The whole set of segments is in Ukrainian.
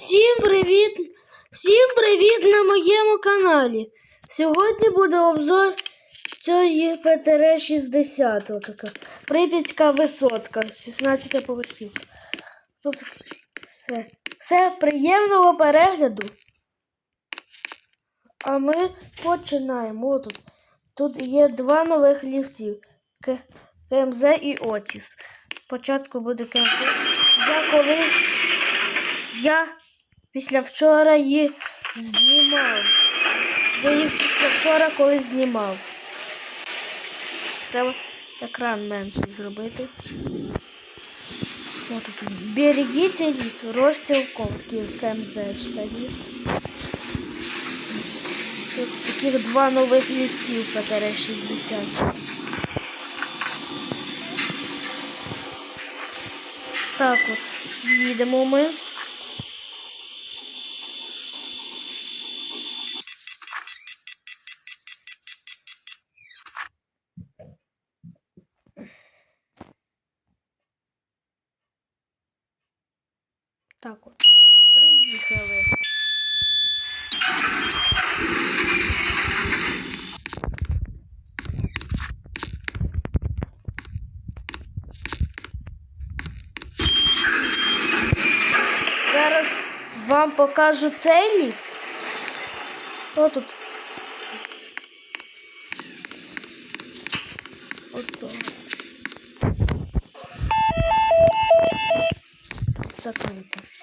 Всім привіт! Всім привіт на моєму каналі. Сьогодні буде обзор цієї ПТР 60 отака. Прип'ятська висотка, 16 поверхів. Тут все. Все приємного перегляду. А ми починаємо. Отут. Тут є два нових ліфтів. КМЗ і Отіс. Спочатку буде КМЗ. Я колись. Я після вчора їх знімав. Я їх після вчора колись знімав. Треба екран менший зробити. Ось тут. Берегіть літ, розділ котків КМЗ штанів. Тут таких два нових ліфтів ПТР 60. Так от, їдемо ми. Покажу цей ліфт. Отут. Ото. Закрито. Все.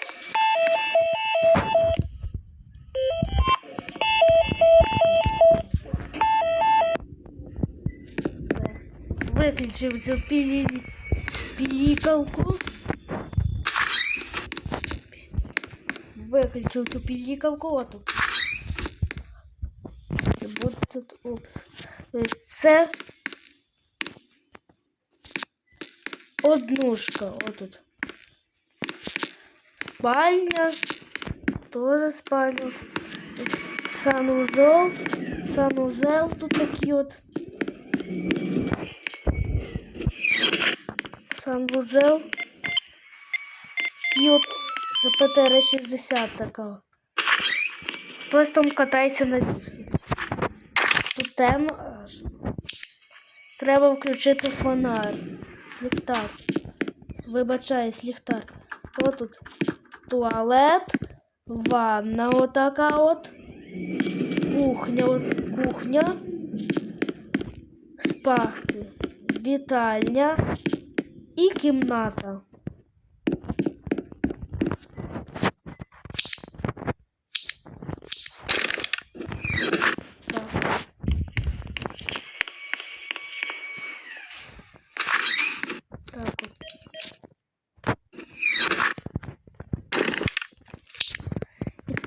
Виключив цю пілі... пілікалку. Виключив цю пілікалку. Отут. Це буде тут опс. Тобто це однушка. Отут. Спальня. Тоже спальня. Тут, тут санузел. Санузел тут такий от. Санвузел. Такий от це ПТР 60 така. Хтось там катається на ліфті. Тут темно. Треба включити фонар. Ліхтар. Вибачаюсь, ліхтар. От тут туалет, ванна отака от. Кухня, кухня. Спа. Вітальня і кімната.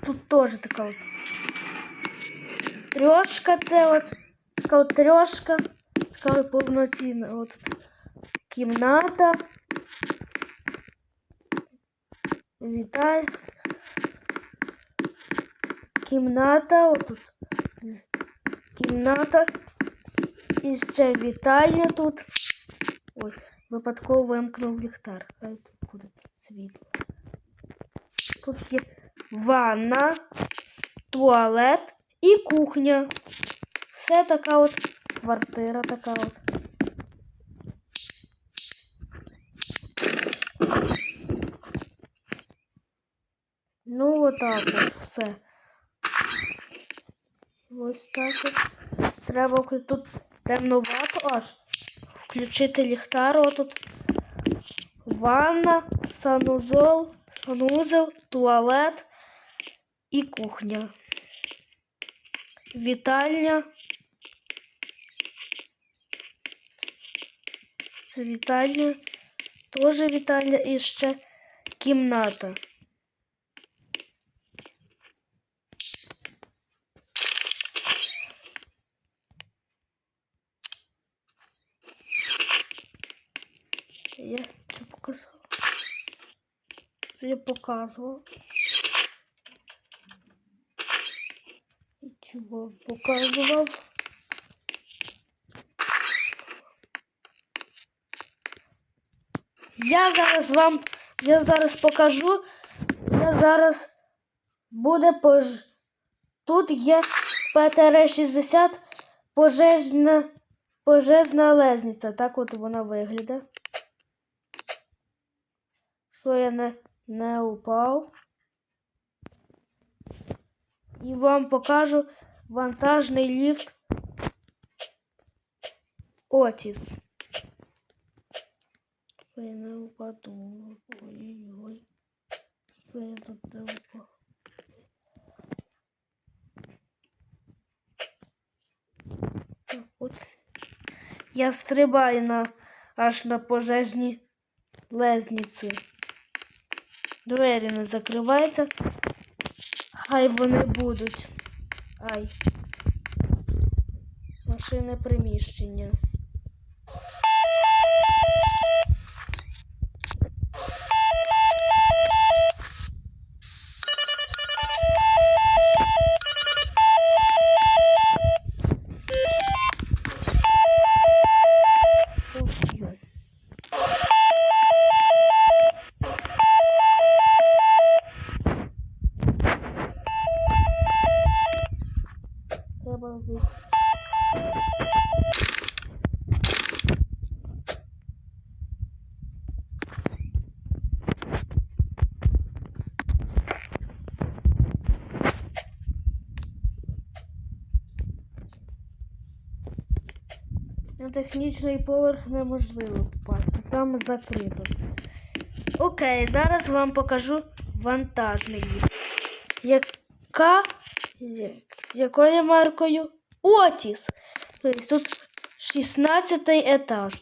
тут теж така от. Трьошка це от. Така от трьошка. Така от повноцінна. От тут кімната. Вітай. Кімната. Отут. Кімната. І ще вітальня тут. Ой, випадково вимкнув ліхтар. Хай тут буде тут світло. Тут є ванна, туалет і кухня. Все така от квартира така от. Ну, отак от все. Ось так от. Треба тут темновато аж. Включити ліхтар отут. Ванна, санузел, санузел, туалет і кухня. Вітальня. Це вітальня. Теж вітальня і ще кімната. Я це показав. Це я показував. Чого показував? Я зараз вам, я зараз покажу. Я зараз буде пож... Тут є ПТР-60 пожежна, пожежна лезниця. Так от вона виглядає. Що я не, не упав. І вам покажу вантажний ліфт Отіс. Я не упаду. Ой-ой-ой. Що я тут не. Так, От. Я стрибаю на аж на пожежні лезниці. Двері не закриваються. Хай вони будуть. Ай. Машини приміщення. На технічний поверх неможливо впасти, там закрито. Окей, зараз вам покажу вантажний. Яка з якою маркою? Отіс. Тобто тут 16 етаж.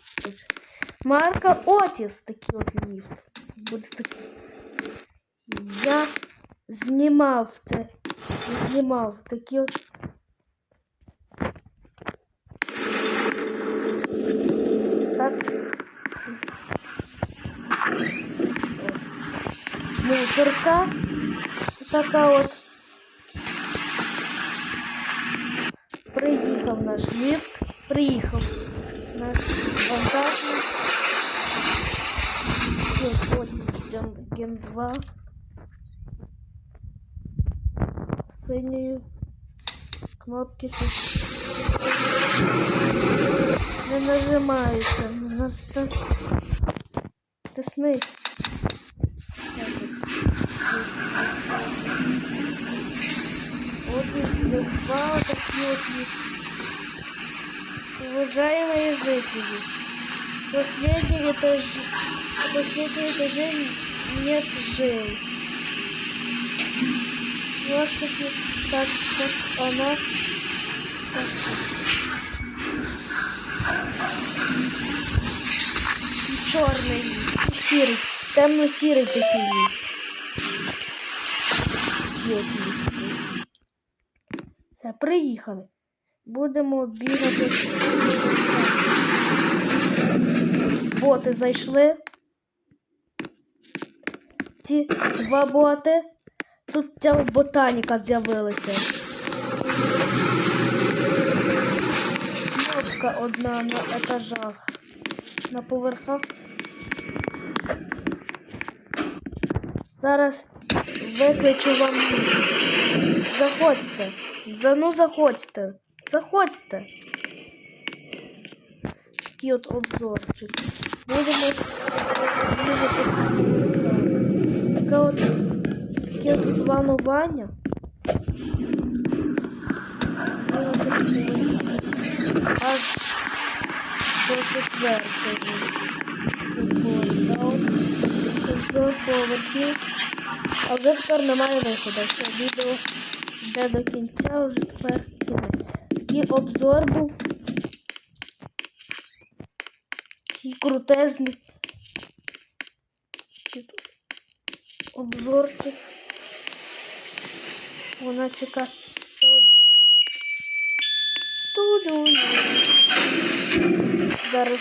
Марка Отіс такий от ліфт. Буде такий. Я знімав це. Знімав такі Так. Мусорка. Така от. Приїхав наш ліфт. Приїхав наш вантажний. Ось от ген, ген 2. Синьою кнопки не нажимаються. Надо тиснити. Один, два, посмотрим. Уважаемые жители, последний этаж, последний этаж, нет жей. Вот такие. Так, как она. Так. Черный, сірий, темно-сірий такий ліфт. Такий от ліфт. Все, приїхали. Будемо бігати. Боти зайшли. Ці два боти. Тут ця ботаніка з'явилася. Кнопка одна на етажах. На поверхах. Зараз викличу вам. Заходьте. За ну заходьте. Заходьте. Такий от обзорчик. Будемо бігати. Планування. Аж до поверх. А от поверхів. А вже тепер немає виходу. Все відео йде до кінця, вже тепер кінець. Такий обзор був. Такий крутезний. Обзорчик. Вона чека. Це от. Ту-ду. Зараз.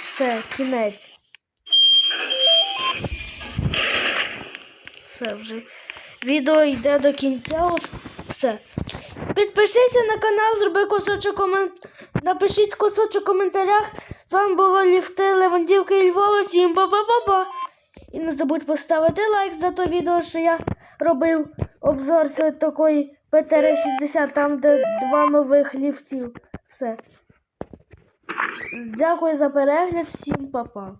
Все, кінець. Все вже. Відео йде до кінця. От все. Підпишіться на канал, зроби кусочок комент... Напишіть кусочок в коментарях. З вами було Ліфти, Левандівка і Львова. Всім па-па-па-па. І не забудь поставити лайк за то відео, що я робив обзор з такої ПТР-60, там де два нових ліфтів. Все. Дякую за перегляд, всім па-па.